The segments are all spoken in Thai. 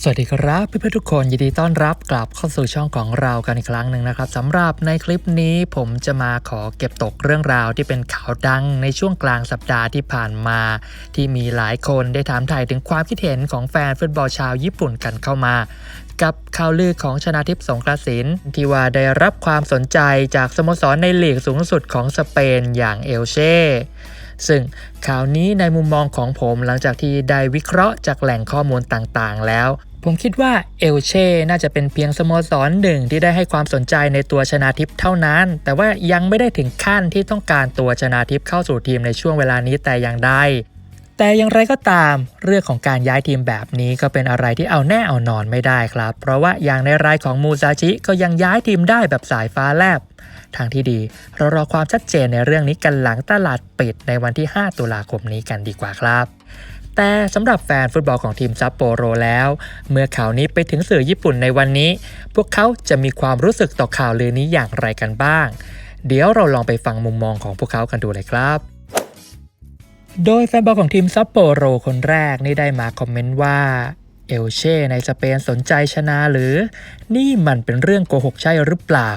สวัสดีครับเพื่อนๆทุกคนยินดีต้อนรับกลับเข้าสู่ช่องของเรากันอีกครั้งหนึ่งนะครับสำหรับในคลิปนี้ผมจะมาขอเก็บตกเรื่องราวที่เป็นข่าวดังในช่วงกลางสัปดาห์ที่ผ่านมา ที่มีหลายคนได้ถามถ่ายถึงความคิดเห็นของแฟนฟุตบอลชาวญี่ปุ่นกันเข้ามากับข่าวลือของชนาทิพย์สงกระสินที่ว่าได้รับความสนใจจากสโมสรในลีกสูงสุดของสเปนอย่างเอลเช่ ซึ่งข่าวนี้ในมุมมองของผมหลังจากที่ได้วิเคราะห์จากแหล่งข้อมูลต่างๆ แล้ว ผมคิดว่าเอลเช่น่าจะเป็นเพียงสโมสรหนึ่งที่ได้ให้ความสนใจในตัวชนาทิพย์เท่านั้น แต่ว่ายังไม่ได้ถึงขั้นที่ต้องการตัวชนาทิพย์เข้าสู่ทีมในช่วงเวลานี้แต่อย่างใด แต่อย่างไรก็ตามเรื่องของการย้ายทีมแบบนี้ก็เป็นอะไรที่เอาแน่เอานอนไม่ได้ครับ เพราะว่าอย่างในรายของมูซาชิก็ยังย้ายทีมได้แบบสายฟ้าแลบ ทางที่ดีเรารอความชัดเจนในเรื่องนี้กันหลังตลาดปิดในวันที่ 5 ตุลาคมนี้กันดีกว่าครับแต่สำหรับแฟนฟุตบอลของทีมซัปโปโรแล้ว เมื่อข่าวนี้ไปถึงสื่อญี่ปุ่นในวันนี้ พวกเขาจะมีความรู้สึกต่อข่าวลือนี้อย่างไรกันบ้าง เดี๋ยวเราลองไปฟังมุมมองของพวกเขากันดูเลยครับ โดยแฟนบอลของทีมซัปโปโรคนแรกนี่ได้มาคอมเมนต์ว่าเอลเช่ในสเปนสนใจชนะหรือ นี่มันเป็นเรื่องโกหกใช่หรือเปล่า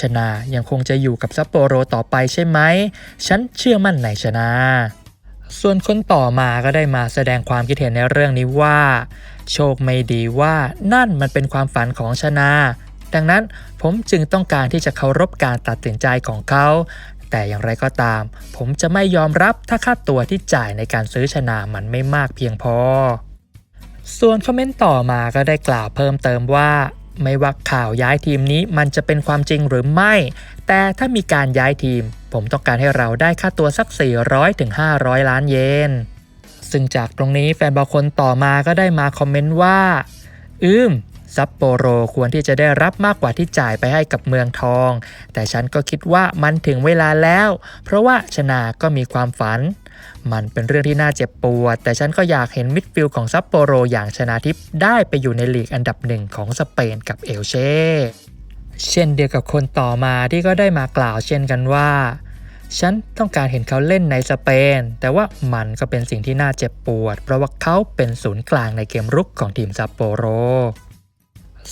ชนายังคงจะอยู่กับซัปโปโรต่อไปใช่ไหม ฉันเชื่อมั่นในชนาส่วนคนต่อมาก็ได้มาแสดงความคิดเห็นในเรื่องนี้ว่า โชคไม่ดีว่านั่นมันเป็นความฝันของชนาดังนั้นผมจึงต้องการที่จะเคารพการตัดสินใจของเขา แต่อย่างไรก็ตาม ผมจะไม่ยอมรับถ้าค่าตัวที่จ่ายในการซื้อชนามันไม่มากเพียงพอ ส่วนคอมเมนต์ต่อมาก็ได้กล่าวเพิ่มเติมว่าไม่ว่าข่าวย้ายทีมนี้มันจะเป็นความจริงหรือไม่ แต่ถ้ามีการย้ายทีม ผมต้องการให้เราได้ค่าตัวสัก 400ถึง500 ล้านเยน ซึ่งจากตรงนี้แฟนบอลคนต่อมาก็ได้มาคอมเมนต์ว่า อืม ซัปโปโรควรที่จะได้รับมากกว่าที่จ่ายไปให้กับเมืองทอง แต่ฉันก็คิดว่ามันถึงเวลาแล้ว เพราะว่าชนาก็มีความฝัน มันเป็นเรื่องที่น่าเจ็บปวด แต่ฉันก็อยากเห็นมิดฟิลด์ของซัปโปโรอย่างชนาทิพย์ได้ไปอยู่ในลีกอันดับหนึ่งของสเปนกับเอลเช่เช่นเดียวกับคนต่อมาที่ก็ได้มากล่าวเช่นกันว่า ฉันต้องการเห็นเขาเล่นในสเปน แต่ว่ามันก็เป็นสิ่งที่น่าเจ็บปวด เพราะว่าเขาเป็นศูนย์กลางในเกมรุกของทีมซัปโปโร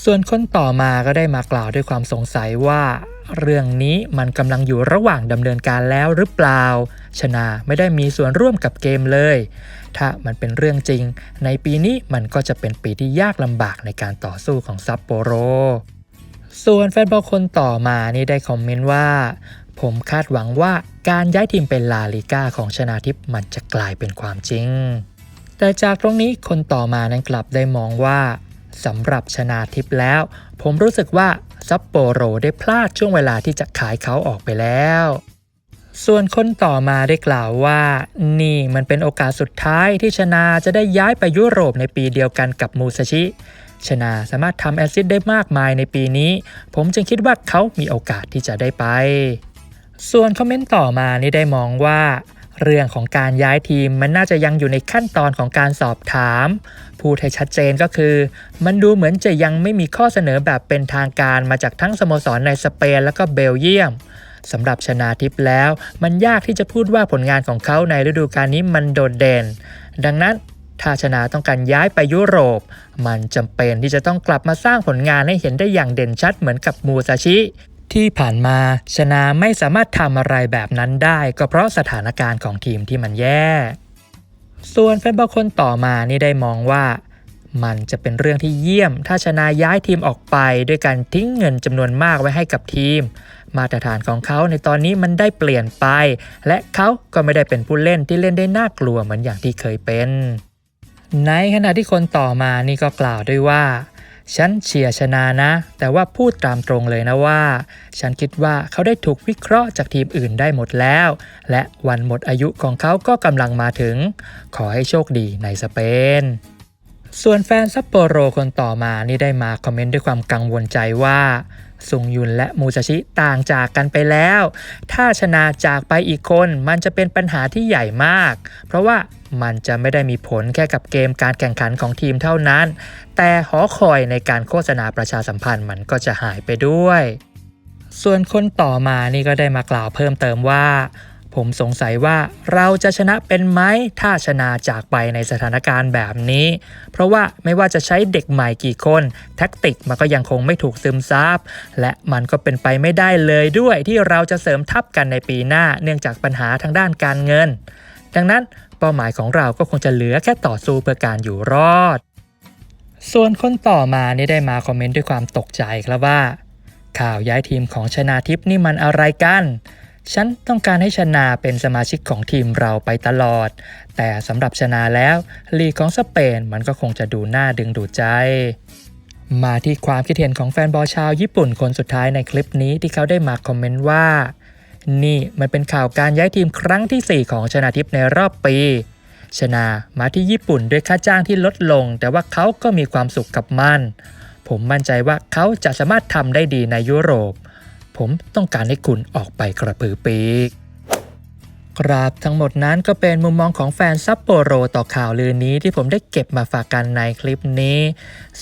ส่วนคนต่อมาก็ได้มากล่าวด้วยความสงสัยว่า เรื่องนี้มันกำลังอยู่ระหว่างดำเนินการแล้วหรือเปล่า ชนาไม่ได้มีส่วนร่วมกับเกมเลย ถ้ามันเป็นเรื่องจริง ในปีนี้มันก็จะเป็นปีที่ยากลำบากในการต่อสู้ของซัปโปโร ส่วนแฟนบอลคนต่อมานี่ได้คอมเมนต์ว่า ผมคาดหวังว่าการย้ายทีมเป็นลาลิก้าของชนาทิพย์มันจะกลายเป็นความจริง แต่จากตรงนี้คนต่อมานั้นกลับได้มองว่า สำหรับชนาทิพย์แล้ว ผมรู้สึกว่าซัปโปโรได้พลาดช่วงเวลาที่จะขายเขาออกไปแล้ว ส่วนคนต่อมาได้กล่าวว่า นี่มันเป็นโอกาสสุดท้ายที่ชนาจะได้ย้ายไปยุโรปในปีเดียวกันกับมูซาชิชนาสามารถทำแอซิสต์ได้มากมายในปีนี้ ผมจึงคิดว่าเขามีโอกาสที่จะได้ไป ส่วนคอมเมนต์ต่อมานี่ได้มองว่า เรื่องของการย้ายทีมมันน่าจะยังอยู่ในขั้นตอนของการสอบถาม พูดให้ชัดเจนก็คือ มันดูเหมือนจะยังไม่มีข้อเสนอแบบเป็นทางการมาจากทั้งสโมสรในสเปนและก็เบลเยียมสำหรับชนาทิพย์แล้ว มันยากที่จะพูดว่าผลงานของเขาในฤดูกาลนี้มันโดดเด่น ดังนั้นถ้าชนาต้องการย้ายไปยุโรป มันจำเป็นที่จะต้องกลับมาสร้างผลงานให้เห็นได้อย่างเด่นชัดเหมือนกับมูซาชิ ที่ผ่านมาชนาไม่สามารถทำอะไรแบบนั้นได้ ก็เพราะสถานการณ์ของทีมที่มันแย่ ส่วนแฟนบอลคนต่อมานี่ได้มองว่า มันจะเป็นเรื่องที่เยี่ยม ถ้าชนะย้ายทีมออกไป ด้วยการทิ้งเงินจำนวนมากไว้ให้กับทีม มาตรฐานของเขาในตอนนี้มันได้เปลี่ยนไป และเขาก็ไม่ได้เป็นผู้เล่นที่เล่นได้น่ากลัวเหมือนอย่างที่เคยเป็น ในขณะที่คนต่อมานี่ก็กล่าวด้วยว่า ฉันเชียร์ชนะนะ แต่ว่าพูดตามตรงเลยนะว่า ฉันคิดว่าเขาได้ถูกวิเคราะห์จากทีมอื่นได้หมดแล้ว และวันหมดอายุของเขาก็กำลังมาถึง ขอให้โชคดีในสเปนส่วนแฟนซัปโปโรคนต่อมานี่ได้มาคอมเมนต์ด้วยความกังวลใจว่า ซุงยุนและมูซาชิต่างจากกันไปแล้ว ถ้าชนะจากไปอีกคนมันจะเป็นปัญหาที่ใหญ่มาก เพราะว่ามันจะไม่ได้มีผลแค่กับเกมการแข่งขันของทีมเท่านั้น แต่หอคอยในการโฆษณาประชาสัมพันธ์มันก็จะหายไปด้วย ส่วนคนต่อมานี่ก็ได้มากล่าวเพิ่มเติมว่า ผมสงสัยว่าเราจะชนะเป็นไหมถ้าชนะจากไปในสถานการณ์แบบนี้ เพราะว่าไม่ว่าจะใช้เด็กใหม่กี่คนแท็กติกมันก็ยังคงไม่ถูกซึมซับและมันก็เป็นไปไม่ได้เลยด้วยที่เราจะเสริมทัพกันในปีหน้าเนื่องจากปัญหาทางด้านการเงิน ดังนั้นเป้าหมายของเราก็คงจะเหลือแค่ต่อสู้เพื่อการอยู่รอด ส่วนคนต่อมานี่ได้มาคอมเมนต์ด้วยความตกใจครับว่า ข่าวย้ายทีมของชนาทิพนี่มันอะไรกัน ฉันต้องการให้ชนาเป็นสมาชิกของทีมเราไปตลอด แต่สำหรับชนาแล้ว ลีกของสเปนมันก็คงจะดูน่าดึงดูดใจ มาที่ความคิดเห็นของแฟนบอลชาวญี่ปุ่นคนสุดท้ายในคลิปนี้ที่เขาได้มาคอมเมนต์ว่า นี่มันเป็นข่าวการย้ายทีมครั้งที่ 4 ของชนาทิพย์ในรอบปีชนามาที่ญี่ปุ่นด้วยค่าจ้างที่ลดลง แต่ว่าเขาก็มีความสุขกับมัน ผมมั่นใจว่าเขาจะสามารถทำได้ดีในยุโรป ผมต้องการให้คุณออกไปกระพือปีกครับทั้งหมดนั้นก็เป็นมุมมองของแฟนซัปโปโรต่อข่าวลือนี้ที่ผมได้เก็บมาฝากกันในคลิปนี้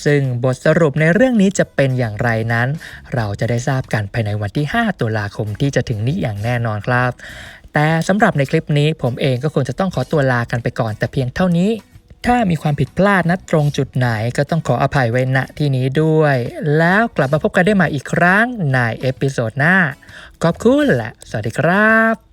ซึ่งบทสรุปในเรื่องนี้จะเป็นอย่างไรนั้น เราจะได้ทราบกันภายในวันที่ 5 ตุลาคมที่จะถึงนี้อย่างแน่นอนครับ แต่สำหรับในคลิปนี้ผมเองก็คงจะต้องขอตัวลากันไปก่อนแต่เพียงเท่านี้ ถ้ามีความผิดพลาดนะตรงจุดไหนก็ต้องขออภัยไว้ณที่นี้ด้วย แล้วกลับมาพบกันได้ใหม่อีกครั้งในเอพิโซดหน้า ขอบคุณและสวัสดีครับ